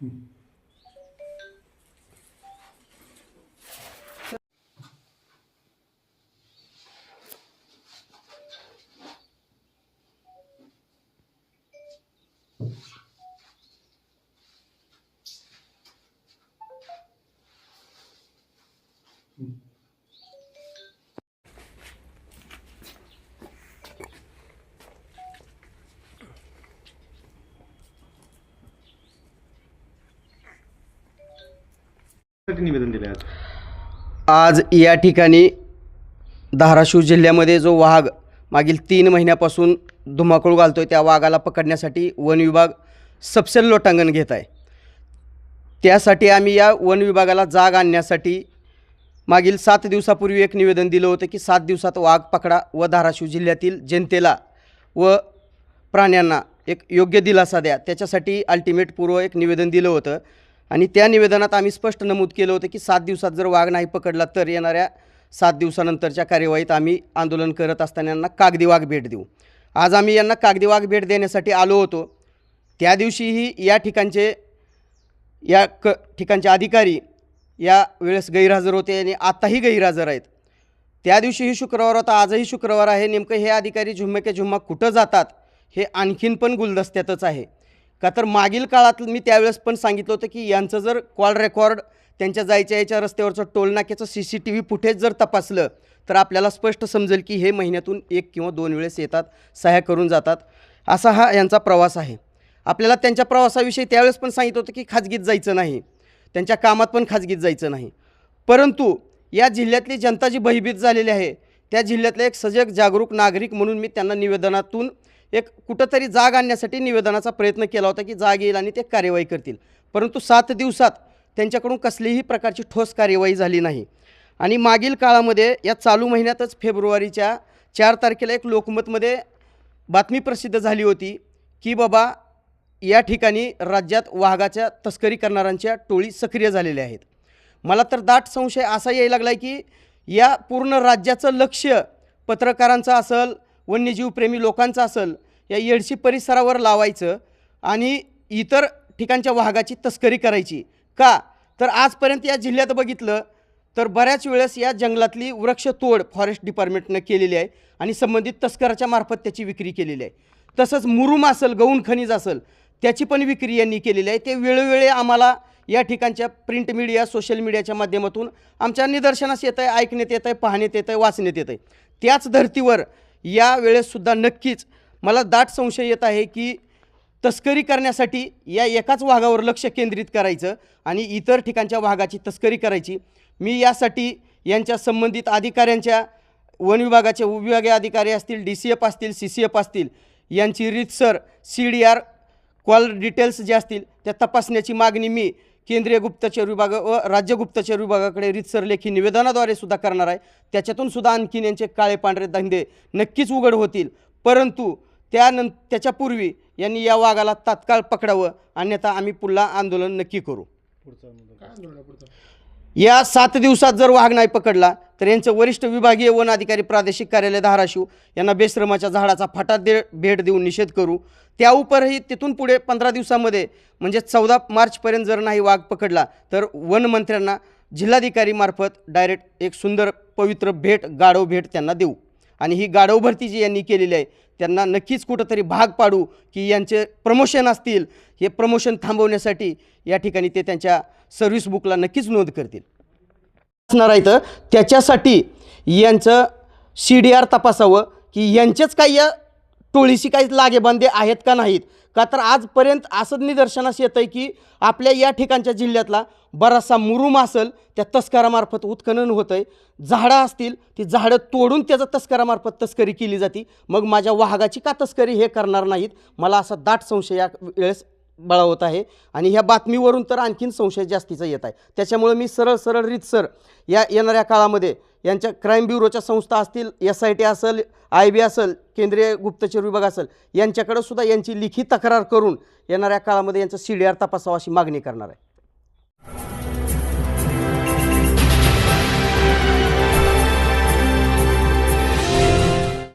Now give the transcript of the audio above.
嗯。嗯 निवेदन दिले आज? आज या ठिकाणी धाराशिव जिल्ह्यामध्ये जो वाघ मागील तीन महिन्यापासून धुमाकूळ घालतोय त्या वाघाला पकडण्यासाठी वन विभाग सपसेल लोटांगण घेत आहे. त्यासाठी आम्ही या वन विभागाला जाग आणण्यासाठी मागील सात दिवसापूर्वी एक निवेदन दिलं होतं की सात दिवसात वाघ पकडा व धाराशिव जिल्ह्यातील जनतेला व प्राण्यांना एक योग्य दिलासा द्या. त्याच्यासाठी अल्टिमेट पूर्व एक निवेदन दिलं होतं. आणि त्या निवेदनात आम्ही स्पष्ट नमूद केलं होतं की सात दिवसात जर वाघ नाही पकडला तर येणाऱ्या सात दिवसानंतरच्या कार्यवाहीत आम्ही आंदोलन करत असताना यांना कागदी वाघ भेट देऊ. आज आम्ही यांना कागदी वाघ भेट देण्यासाठी आलो होतो. त्या दिवशीही या ठिकाणचे या क ठिकाणचे अधिकारी या वेळेस गैरहजर होते आणि आत्ताही गैरहजर आहेत. त्या दिवशीही शुक्रवार होता आजही शुक्रवार आहे. नेमकं हे अधिकारी झुम्मे के झुम्मा कुठं जातात हे आणखीन पण गुलदस्त्यातच आहे. का तर मागील काळात मी त्यावेळेस पण सांगितलं होतं की यांचं जर कॉल रेकॉर्ड त्यांच्या जायच्या याच्या रस्त्यावरचं टोलनाक्याचं C C T V footage जर तपासलं तर आपल्याला स्पष्ट समजेल की हे महिन्यातून एक किंवा दोन वेळेस येतात सहाय्य करून जातात. असा हा यांचा प्रवास आहे. आपल्याला त्यांच्या प्रवासाविषयी त्यावेळेस पण सांगितलं होतं की खाजगीत जायचं नाही. त्यांच्या कामात पण खाजगीत जायचं नाही. परंतु या जिल्ह्यातली जनता जी भयभीत झालेली आहे त्या जिल्ह्यातले एक सजग जागरूक नागरिक म्हणून मी त्यांना निवेदनातून एक कुठंतरी जाग आणण्यासाठी निवेदनाचा प्रयत्न केला होता की जाग येईल आणि ते कार्यवाही करतील. परंतु सात दिवसात त्यांच्याकडून कसलीही प्रकारची ठोस कार्यवाही झाली नाही. आणि मागील काळामध्ये या चालू महिन्यातच फेब्रुवारीच्या चार तारखेला एक लोकमतमध्ये बातमी प्रसिद्ध झाली होती की बाबा या ठिकाणी राज्यात वाघाच्या तस्करी करणाऱ्यांच्या टोळी सक्रिय झालेल्या आहेत. मला तर दाट संशय असा यायला लागला आहे की या पूर्ण राज्याचं लक्ष पत्रकारांचं असेल वन्यजीवप्रेमी लोकांचं असेल या येडशी परिसरावर लावायचं आणि इतर ठिकाणच्या वाघाची तस्करी करायची. का? तर आजपर्यंत या जिल्ह्यात बघितलं तर बऱ्याच वेळेस या जंगलातली वृक्षतोड फॉरेस्ट डिपार्टमेंटनं केलेली आहे आणि संबंधित तस्कराच्या मार्फत त्याची विक्री केलेली आहे. तसंच मुरुम असेल गौण खनिज असेल त्याची पण विक्री यांनी केलेली आहे. ते वेळोवेळी आम्हाला या ठिकाणच्या प्रिंट मीडिया सोशल मीडियाच्या माध्यमातून आमच्या निदर्शनास येत आहे ऐकण्यात येत आहे पाहण्यात येत आहे वाचण्यात येत आहे त्याच धर्तीवर या वेळेससुद्धा नक्कीच मला दाट संशय येत आहे की तस्करी करण्यासाठी या एकाच वाघावर लक्ष केंद्रित करायचं आणि इतर ठिकाणच्या वाघाची तस्करी करायची. मी यासाठी यांच्या संबंधित अधिकाऱ्यांच्या वन विभागाचे उपविभागीय अधिकारी असतील डी सी एफ असतील सी सी एफ असतील यांची रीतसर C D R call details जे असतील त्या तपासण्याची मागणी मी केंद्रीय गुप्तचर विभाग व राज्य गुप्तचर विभागाकडे रीतसर लेखी निवेदनाद्वारे सुद्धा करणार आहे. त्याच्यातून सुद्धा आणखीन यांचे काळे पांढरे धंदे नक्कीच उघड होतील. परंतु त्यानं त्याच्यापूर्वी यांनी या वाघाला तात्काळ पकडावं. अन्यथा आम्ही पुन्हा आंदोलन नक्की करू. या सात दिवसात जर वाघ नाही पकडला तर यांचं वरिष्ठ विभागीय वन अधिकारी प्रादेशिक कार्यालय धाराशिव यांना बेश्रमाच्या झाडाचा फाटा दे भेट देऊन निषेध करू. त्या उपरही तिथून पुढे पंधरा दिवसामध्ये म्हणजे चौदा मार्चपर्यंत जर नाही वाघ पकडला तर वन मंत्र्यांना जिल्हाधिकारीमार्फत डायरेक्ट एक सुंदर पवित्र भेट गाढव भेट त्यांना देऊ. आणि ही गाढव भरती जी यांनी केलेली आहे त्यांना नक्कीच कुठंतरी भाग पाडू की यांचे प्रमोशन असतील. हे प्रमोशन थांबवण्यासाठी या ठिकाणी ते त्यांच्या सर्व्हिस बुकला नक्कीच नोंद करतील. असणार आहे तर त्याच्यासाठी यांचं सी डी आर तपासावं की यांचेच काही या टोळीशी काही लागेबांधे आहेत का नाहीत? का तर आजपर्यंत असं निदर्शनास येतं आहे की आपल्या या ठिकाणच्या जिल्ह्यातला बराचसा मुरुम असेल त्या तस्करामार्फत उत्खनन होतं आहे झाडं असतील ती झाडं तोडून त्याचं तस्करामार्फत तस्करी केली जाते. मग माझ्या वाघाची का तस्करी हे करणार नाहीत? मला असा दाट संशय या वेळेस बळावत आहे. आणि ह्या बातमीवरून तर आणखीन संशय जास्तीचा येत आहे. त्याच्यामुळे मी सरळ सरळ रीतसर या येणाऱ्या काळामध्ये यांच्या क्राईम ब्युरोच्या संस्था असतील एस आय टी असेल आय बी असेल केंद्रीय गुप्तचर विभाग असेल यांच्याकडं सुद्धा यांची लिखित तक्रार करून येणाऱ्या काळामध्ये यांचं सी डी आर तपासावा अशी मागणी करणार आहे.